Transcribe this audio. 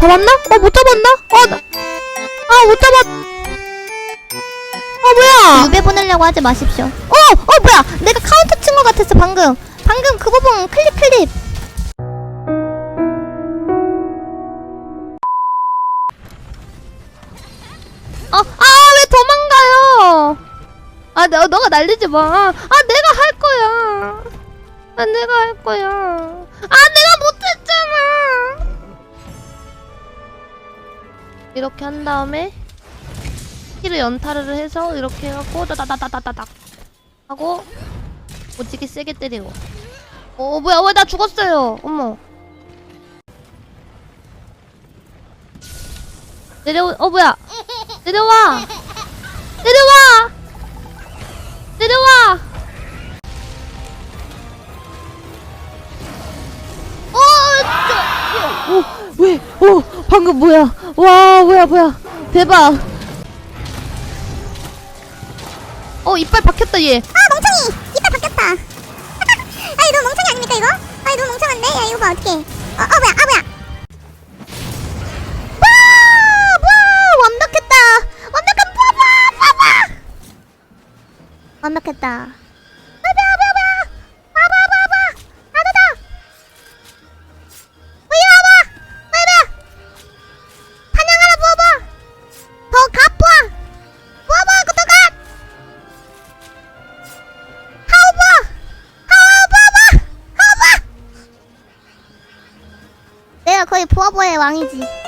잡았나? 어, 못 잡았나? 어, 나, 아, 못 잡았. 어, 뭐야? 유배 보내려고 하지 마십시오. 어, 어, 뭐야? 내가 카운터 친 것 같았어, 방금. 방금 그 부분 클립, 클립. 아, 아, 왜 도망가요? 아, 너, 너가 날리지 마. 아, 내가 할 거야. 아, 내가 할 거야. 아, 내가 이렇게 한 다음에 키를 연타를 해서 이렇게 해갖고 다다다다다닥 하고 오지게 세게 때리고. 어 뭐야 왜 나 죽었어요? 어머. 내려 어 뭐야? 내려와! 내려와! 내려와! 어, 오, 왜? 오, 방금 뭐야? 와, 뭐야, 뭐야? 대박. 어, 이빨 박혔다, 얘. 아 멍청이 이빨 바뀌었다. 아이 너 멍청이 아닙니까 이거? 아이 너 멍청한데? 야 이거 봐 어떡해? 어, 어 뭐야? 아 뭐야? 완벽했다. 완벽한 봐봐, 봐봐. 완벽했다. 봐봐. 하오봐. 내가 거의 부하보의 왕이지.